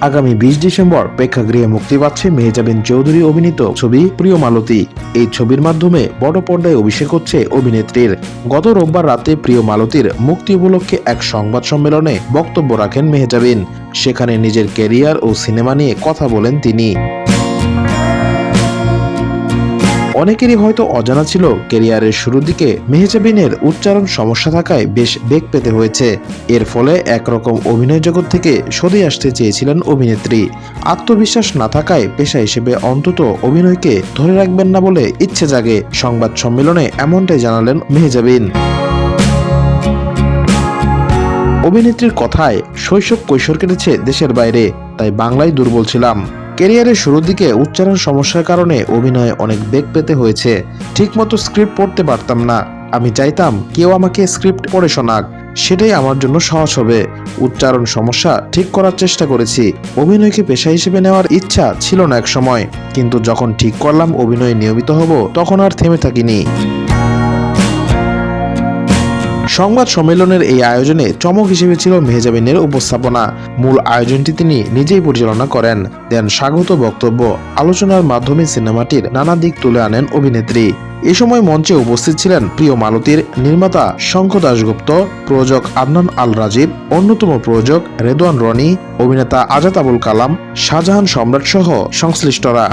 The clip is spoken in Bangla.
আগামী বিশ ডিসেম্বর প্রেক্ষাগৃহে মুক্তি পাচ্ছে মেহজাবিন চৌধুরী অভিনীত ছবি প্রিয় মালতী। এই ছবির মাধ্যমে বড় পর্দায় অভিষেক হচ্ছে অভিনেত্রীর। গত রোববার রাতে প্রিয় মালতীর মুক্তি উপলক্ষে এক সংবাদ সম্মেলনে বক্তব্য রাখেন মেহজাবিন। সেখানে নিজের ক্যারিয়ার ও সিনেমা নিয়ে কথা বলেন তিনি। অনেকেরই হয়তো অজানা ছিল কেরিয়ারের শুরুর দিকে মেহজাবিনের উচ্চারণ সমস্যা থাকায় বেশ বেগ পেতে হয়েছে। এর ফলে একরকম অভিনয় জগৎ থেকে সরে আসতে চেয়েছিলেন অভিনেত্রী। আত্মবিশ্বাস না থাকায় পেশা হিসেবে অন্তত অভিনয়কে ধরে রাখবেন না বলে ইচ্ছে জাগে। সংবাদ সম্মেলনে এমনটাই জানালেন মেহজাবিন। অভিনেত্রীর কথায় শৈশব কৈশোর কেটেছে দেশের বাইরে, তাই বাংলায় দুর্বল ছিলাম। ক্যারিয়ারের শুরুর দিকে উচ্চারণ সমস্যার কারণে অভিনয়ে অনেক বেগ পেতে হয়েছে। ঠিকমতো স্ক্রিপ্ট পড়তে পারতাম না। আমি চাইতাম কেউ আমাকে স্ক্রিপ্ট পড়ে শোনাক। সেটাই আমার জন্য সহজ হবে। উচ্চারণ সমস্যা ঠিক করার চেষ্টা করেছি। অভিনয়কে পেশা হিসেবে নেওয়ার ইচ্ছা ছিল না এক সময় কিন্তু যখন ঠিক করলাম অভিনয়ে নিয়মিত হব, তখন আর থেমে থাকিনি। সংবাদ সম্মেলনের এই আয়োজনে চমক হিসেবে ছিল মেহজাবিনের উপস্থাপনা। মূল আয়োজনটি তিনি নিজেই পরিচালনা করেন। দেন স্বাগত বক্তব্য। আলোচনার মাধ্যমে সিনেমাটির নানা দিক তুলে আনেন অভিনেত্রী। এ সময় মঞ্চে উপস্থিত ছিলেন প্রিয় মালতীর নির্মাতা শঙ্খ দাশগুপ্ত, প্রযোজক আদনান আল রাজীব, অন্যতম প্রযোজক রেদওয়ান রনি, অভিনেতা আজাদ আবুল কালাম, শাহজাহান সম্রাট সহ সংশ্লিষ্টরা।